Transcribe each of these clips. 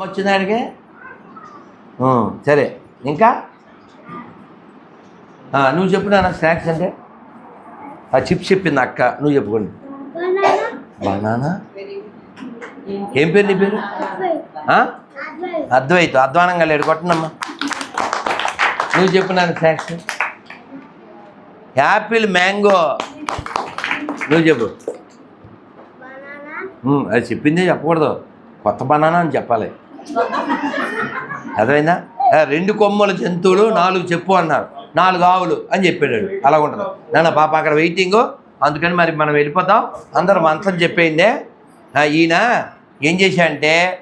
వచ్చింది ఉం, సరే. ఇంకా? ఆ, నువ్వు చెప్పు నాన్న స్నాక్స్ అంటే? ఆ చిప్స్ చెప్పింది అక్క నువ్వు చెప్పుకోండి బనానా? ఏం పేరు నీ పేరు? అద్వైతం. అధ్వానంగా లేడు కొట్టనమ్మా. నువ్వు చెప్పు నాన్న స్నాక్స్. Apple mango. నువ్వు చెప్పు. అది చెప్పిందే చెప్పకూడదు. కొత్త బనానా అని చెప్పాలి. అర్థమైందా? రెండు కొమ్మల జంతువులు నాలుగు చెప్పు అన్నారు. నాలుగు ఆవులు అని చెప్పాడు అలా ఉంటుంది. నాన్న పాప అక్కడ వెయిటింగ్ అందుకని మరి మనం వెళ్ళిపోతాం. అందరు మంత్రం చెప్పేయిందే ఈయన ఏం చేశాడంటే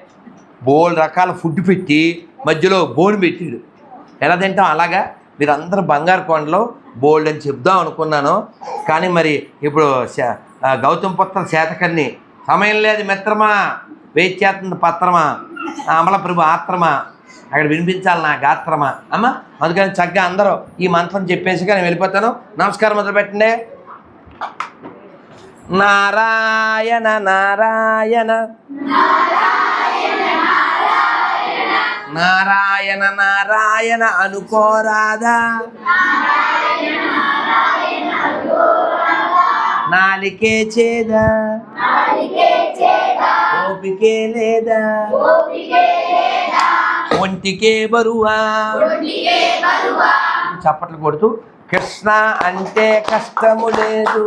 బోల్ రకాల ఫుడ్ పెట్టి మధ్యలో బోన్ పెట్టాడు. ఎలా తింటాం? అలాగా. మీరు అందరూ బంగారు కొండలో బోల్డ్ అని చెప్దాం అనుకున్నాను. కానీ మరి ఇప్పుడు గౌతమ్ పుత్ర శాతకర్ణి. సమయం లేదు మిత్రమా. వెయిట్ చేస్తుంది పత్రమా. అమలప్రభు అమల ప్రభు ఆత్రమా. అక్కడ వినిపించాలి నా గాత్రమా. అమ్మ అందుకని చక్కగా అందరూ ఈ మంత్రం చెప్పేసి నేను వెళ్ళిపోతాను. నమస్కారం మొదలుపెట్టండి నారాయణ నారాయణ. నారాయణ నారాయణ అనుకోరాదా నాలికే చేదా. ఓపికే లేదా? ఒంటికే బరువా? చప్పట్లు కొడుతూ కృష్ణ అంటే కష్టము లేదు.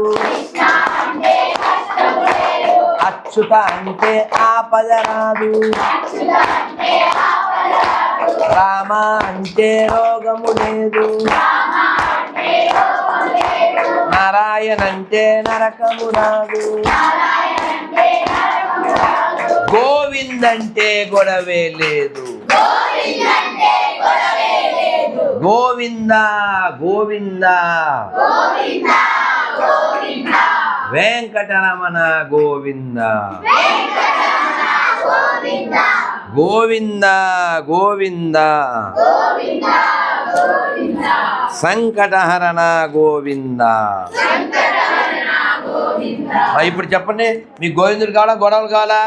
అచ్యుత అంటే ఆపద రాదు. రామ అంటే రోగము లేదు. నారాయణంటే నరకము రాదు గోవిందంటే గొడవే లేదు. గోవింద గోవింద. వెంకటరమణ గోవింద. గోవింద గోవింద. సంకటహరణ గోవింద. ఇప్పుడు చెప్పండి మీ గోవిందుడు కావాలా గొడవలు కావాలా?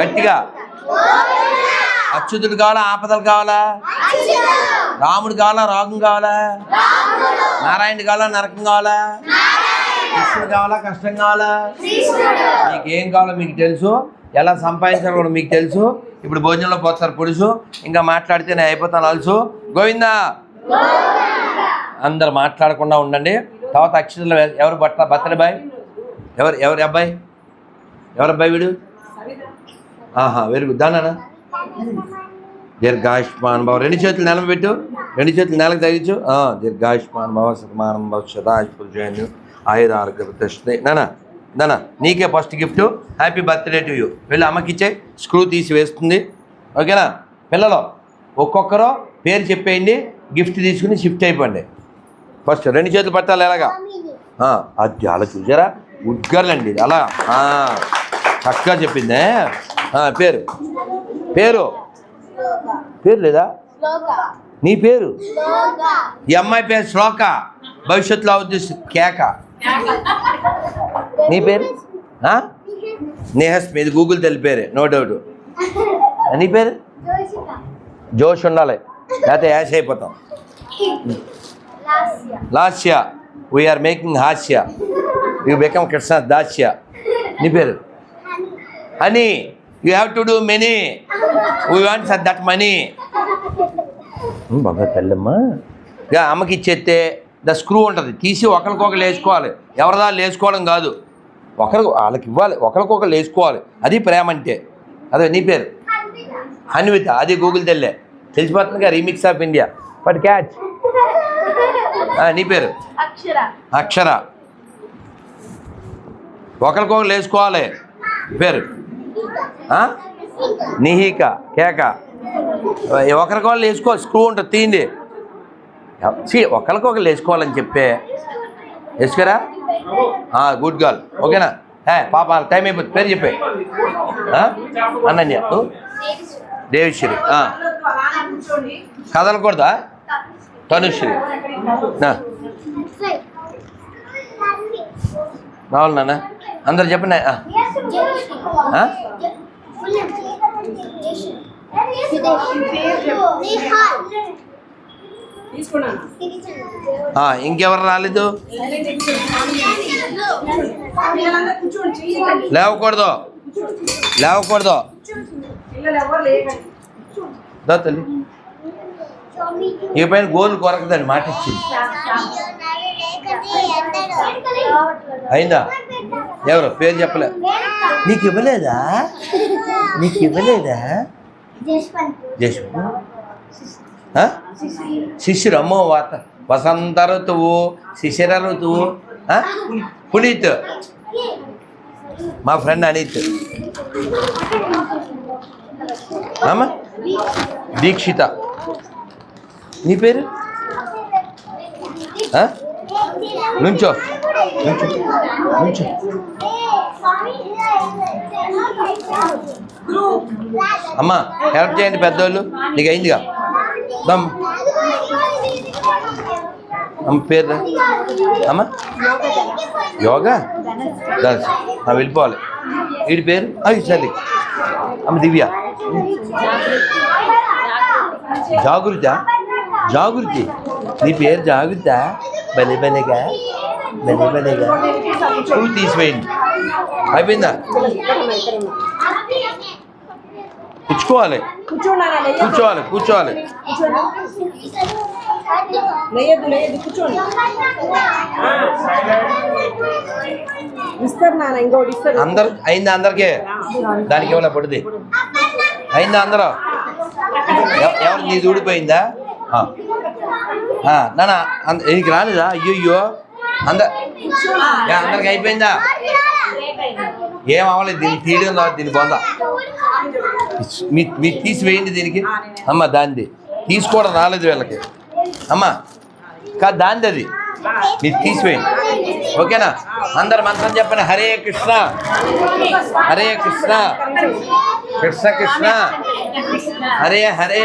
గట్టిగా. అచ్యుతుడు కావాలా ఆపదలు కావాలా? రాముడు కావాలా రాగం కావాలా? నారాయణుడు కావాలా నరకం కావాలా? కృష్ణుడు కావాలా కష్టం కావాలా? మీకు ఏం కావాలో మీకు తెలుసు. ఎలా సంపాదించాలో కూడా మీకు తెలుసు. ఇప్పుడు భోజనంలో పోతారు పులుసు ఇంకా మాట్లాడితే నేను అయిపోతాను అలసు. గోవిందా? అందరు మాట్లాడకుండా ఉండండి. తర్వాత అక్షరాలు ఎవరు బట్ట బర్త్డే బాయ్? ఎవరు ఎవరి అబ్బాయి? ఎవరి అబ్బాయి వీడు? ఆహా వెరీ గుడ్ దానా దీర్ఘాయుష్మాన్ భావ రెండు చేతులు నెలం పెట్టు. రెండు చేతులు నెలకు తగ్గించు దీర్ఘాయుష్మాన్ భవ శతమానం భవ శతాయుష్జయన్ ఆయుర ఆరోగ్య ప్రతిష్ఠ. నానా నానా నీకే first gift. Happy birthday to you. వెళ్ళి అమ్మకి ఇచ్చే స్క్రూ తీసి వేస్తుంది. ఓకేనా? పిల్లలు ఒక్కొక్కరు పేరు చెప్పేయండి. గిఫ్ట్ తీసుకుని షిఫ్ట్ అయిపోండి. ఫస్ట్ రెండు చేతులు పట్టాలి ఎలాగా? అది అలా చూసారా ఉద్గర్లండి అలా. చక్కగా చెప్పిందే. పేరు. పేరు. పేరు లేదా? నీ పేరు? ఈ అమ్మాయి పేరు శ్లోక. భవిష్యత్తులో అవుద్ది కేక. నీ పేరు? నేహస్మి ఇది గూగుల్ తెలి పేరే నో డౌట్. నీ పేరు? జోష్ ఉండాలి. లేకపోతే యాష్ అయిపోతాం. లాస్య వీఆర్ మేకింగ్ హాస్య యూ బికమ్ కృష్ణ దాస్య నీ పేరు honey you have to do many we want that money బాగా తెల్లమ్మా ఇక అమ్మకి ఇచ్చేస్తే ద స్క్రూ ఉంటుంది. తీసి ఒకరికొకరు వేసుకోవాలి ఎవరిదా వేసుకోవడం కాదు. ఒకరికి వాళ్ళకి ఇవ్వాలి. ఒకరికొకరు వేసుకోవాలి అది ప్రేమ అంటే. అదే నీ పేరు? హన్విత అది గూగుల్ తెల్లే. తెలిసిపోతుందిగా remix of India but catch నీ పేరు? అక్షర. ఒకరికొకరు వేసుకోవాలి పేరు? నిహిక కేక. ఒకరికొకరు వేసుకోవాలి స్క్రూ ఉంటుంది తీయండి. సి ఒకరికొకరు వేసుకోవాలని చెప్పే. వేసుకోరా గుడ్ గర్ల్ ఓకేనా? ఏ పాప టైం అయిపోతుంది. పేరు చెప్పే. ఆ? అనన్య నువ్వు? దేవిశ్రీ. కదలకూడదా? తనుశ్రీ. రావాలి నాన్న. అందరు చెప్పండి. ఇంకెవరు రాలేదు? లేవకూడదు. లేవకూడదు. దా తల్లి. ఈ పైన గోలు కొరకదండి మాట ఇచ్చింది. అయిందా? ఎవరు? పేరు చెప్పలే. నీకు ఇవ్వలేదా? నీకు ఇవ్వలేదా? జశ్వంత్ ఆ? శిశిరు అమ్మో వాత వసంత ఋతువు శిశిర ఋతువు పునీత్. మా ఫ్రెండ్ అనిత్. దీక్షిత. నీ పేరు? నుంచో. నుంచో. నుంచో. అమ్మా హెల్ప్ చేయండి పెద్దోళ్ళు. నీకు అయిందిగా? దమ్. అమ్మ పేరు. అమ్మ? యోగా? ఆ, వెళ్ళిపోవాలి. వీడి పేరు? అవి చల్లి. అమ్మ దివ్య. జాగృత జాగృతి నీ పేరు జాగృత భలే భలేగా భలే భలేగా. పువ్వు తీసివేయండి. అయిపోయిందా? కూర్చోవాలి కూర్చోవాలి. లేయద్దు లేయద్దు కూర్చోండి. ఇస్తారు నాన్న ఇంకోటి ఇస్తారు. అందరు అయిందా అందరికీ? దానికి ఏమైనా పడుతుంది అయిందా అందరూ? ఎవ- ఎవరు నీది ఊడిపోయిందా నానా అంత నీకు రాలేదా అయ్యో అయ్యో అంద అందరికి అయిపోయిందా ఏం అవ్వలేదు దీన్ని తీయడం రాదు దీని బొంద మీ మీరు తీసివేయండి దీనికి అమ్మ దాంది తీసుకోవడం రాలేదు వీళ్ళకి అమ్మ కాదు దాంది అది మీరు తీసివేయండి ఓకేనా అందరు మంత్రం చెప్పండి హరే కృష్ణ హరే కృష్ణ కృష్ణ కృష్ణ హరే హరే